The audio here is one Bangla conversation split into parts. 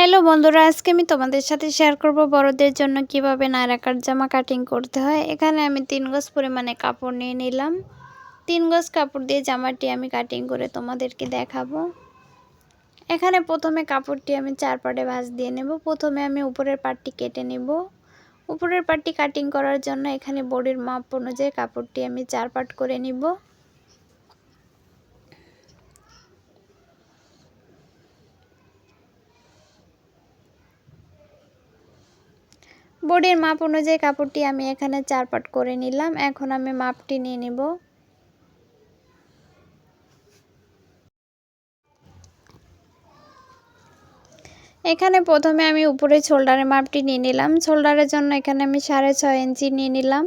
হ্যালো বন্ধুরা, আজকে আমি তোমাদের সাথে শেয়ার করব বড়দের জন্য কীভাবে নায়রাকার জামা কাটিং করতে হয়। এখানে আমি তিন গজ পরিমাণে কাপড় নিয়ে নিলাম। তিন গজ কাপড় দিয়ে জামাটি আমি কাটিং করে তোমাদেরকে দেখাবো। এখানে প্রথমে কাপড়টি আমি চার পাটে ভাঁজ দিয়ে নেব। প্রথমে আমি উপরের পাটটি কেটে নেব। উপরের পাটটি কাটিং করার জন্য এখানে বডির মাপ অনুযায়ী কাপড়টি আমি চার পাট করে নিব। বোর্ডের মাপ অনুযায়ী কাপড়টি আমি এখানে চার পাট করে নিলাম। এখন আমি মাপটি নিয়ে নেব। এখানে প্রথমে আমি উপরে শোল্ডারের মাপটি নিয়ে নিলাম। শোল্ডারের জন্য এখানে আমি সাড়ে ছয় ইঞ্চি নিয়ে নিলাম।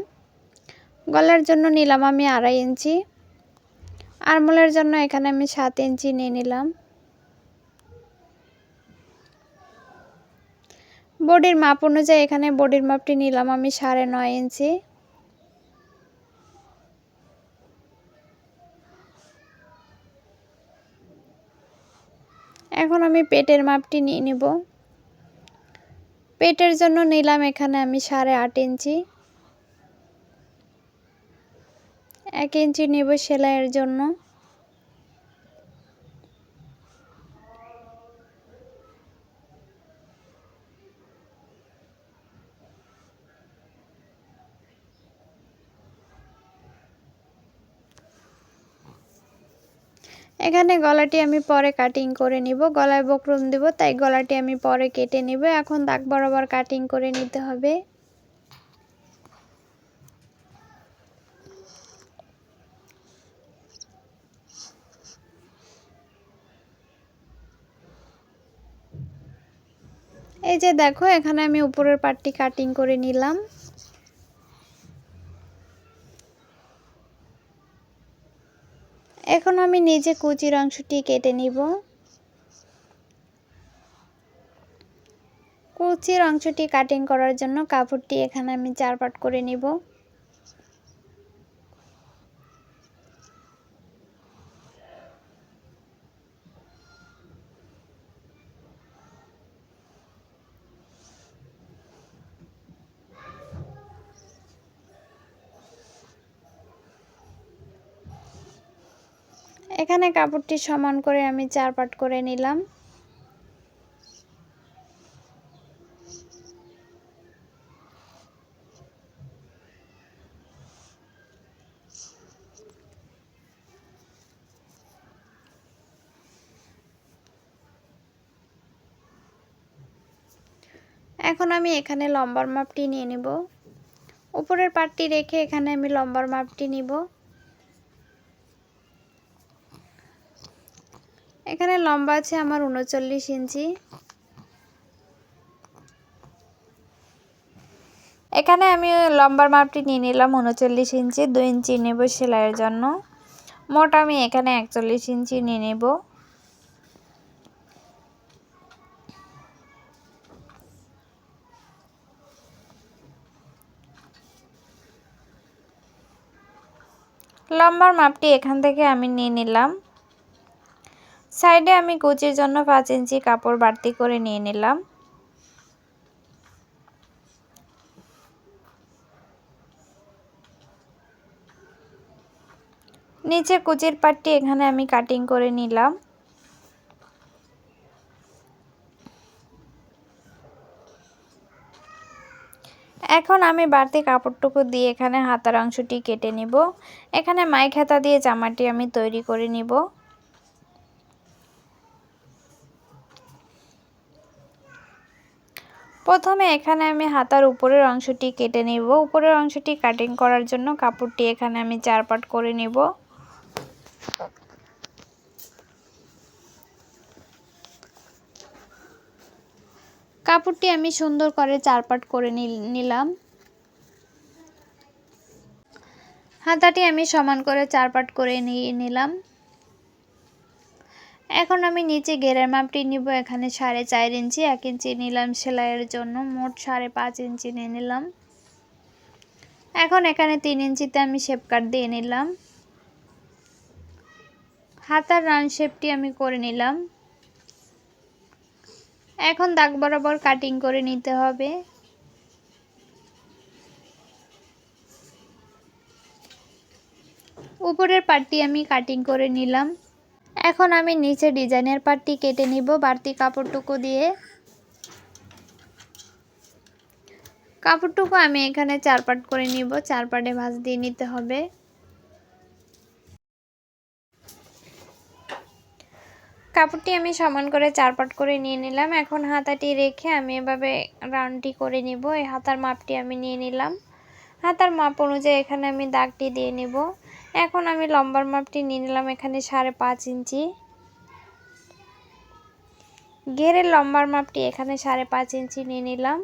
গলার জন্য নিলাম আমি আড়াই ইঞ্চি। আরমোলের জন্য এখানে আমি সাত ইঞ্চি নিয়ে নিলাম। বডির মাপ অনুযায়ী এখানে বডির মাপটি নিলাম আমি সাড়ে নয় ইঞ্চি। এখন আমি পেটের মাপটি নিয়ে নেব। পেটের জন্য নিলাম এখানে আমি সাড়ে আট ইঞ্চি। এক ইঞ্চি নেব সেলাইয়ের জন্য। এখানে গলাটি আমি পরে কাটিং করে নিব। গলায় বকরুম দেব, তাই গলাটি আমি পরে কেটে নিব। এখন দাগ বরাবর কাটিং করে নিতে হবে। এই যে দেখো, এখানে আমি উপরের পাটটি কাটিং করে নিলাম। এখন আমি নিজে কুচির অংশটি কেটে নিব। কুচির অংশটি কাটিং করার জন্য কাপড়টি এখানে আমি চার পাট করে নিব। এখানে কাপড়টি সমান করে আমি চার পাট করে নিলাম। এখন আমি এখানে লম্বার মাপটি নিয়ে নিব। উপরের পাটটি রেখে এখানে আমি লম্বার মাপটি নিব এখানে লম্বা আছে, আমার উনচল্লিশ ইঞ্চি। এখানে আমি লম্বার মাপটি নিয়ে নিলাম উনচল্লিশ ইঞ্চি দু ইঞ্চি নেব সেলাইয়ের জন্য। মোট আমি এখানে একচল্লিশ ইঞ্চি নিয়ে নেব। লম্বার মাপটি এখান থেকে আমি নিয়ে নিলাম। সাইডে আমি কুচির জন্য পাঁচ ইঞ্চি কাপড় বাড়তি করে নিয়ে নিলাম। নিচে কুচির পাটটি এখানে আমি কাটিং করে নিলাম। এখন আমি বাড়তি কাপড়টুকু দিয়ে এখানে হাতার অংশটি কেটে নিব। এখানে মাইক হাতা দিয়ে জামাটি আমি তৈরি করে নিব। প্রথমে এখানে আমি হাতার উপরের অংশটি কেটে নিব। উপরের অংশটি কাটিং করার জন্য কাপড়টি এখানে আমি চার পাট করে নিব। কাপড়টি আমি সুন্দর করে চার পাট করে নিলাম। হাতাটি আমি সমান করে চার পাট করে নিয়ে নিলাম। এখন আমি নিচে গেরের মাপটি নিব। এখানে সাড়ে চার ইঞ্চি, এক ইঞ্চি নিলাম সেলাইয়ের জন্য। মোট সাড়ে পাঁচ ইঞ্চি নিয়ে নিলাম। এখন এখানে তিন ইঞ্চিতে আমি শেপ কাট দিয়ে নিলাম। হাতার রান শেপটি আমি করে নিলাম। এখন দাগ বরাবর কাটিং করে নিতে হবে। উপরের পাটটি আমি কাটিং করে নিলাম। এখন আমি নিচে ডিজাইনের পাটটি কেটে নিব বাড়তি কাপড়টুকু দিয়ে। কাপড়টুকু আমি এখানে চার পাট করে নিব, চার পাটে ভাঁজ দিয়ে নিতে হবে। কাপড়টি আমি সমান করে চার পাট করে নিয়ে নিলাম। এখন হাতাটি রেখে আমি এভাবে রাউন্ডটি করে নিব। এই হাতার মাপটি আমি নিয়ে নিলাম। হাতার মাপ অনুযায়ী এখানে আমি দাগটি দিয়ে নিব। এখন আমি লম্বার মাপটি নিয়ে নিলাম এখানে সাড়ে পাঁচ ইঞ্চি। ঘেরের লম্বার মাপটি এখানে সাড়ে পাঁচ ইঞ্চি নিয়ে নিলাম।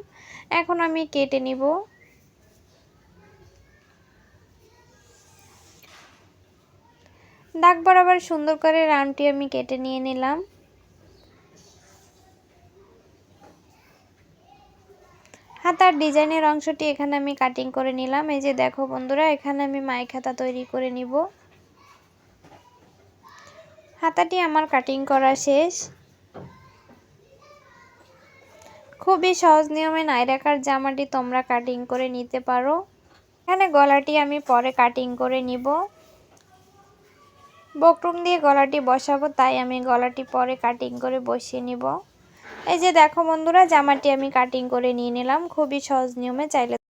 এখন আমি কেটে নিব। দাগ বরাবর সুন্দর করে রাউন্ডটি আমি কেটে নিয়ে নিলাম। হাতার ডিজাইনের অংশটি এখানে আমি কাটিং করে নিলাম। এই যে দেখো বন্ধুরা, এখানে আমি মাইক হাতা তৈরি করে নিব। হাতাটি আমার কাটিং করা শেষ। খুবই সহজ নিয়মে নাইরাকার জামাটি তোমরা কাটিং করে নিতে পারো। এখানে গলাটি আমি পরে কাটিং করে নিব। বকরুম দিয়ে গলাটি বসাবো, তাই আমি গলাটি পরে কাটিং করে বসিয়ে নিব। এই যে দেখো বন্ধুরা জামাটি আমি কাটিং করে নিয়ে নিলাম। খুবই সহজ নিয়মে চাইলে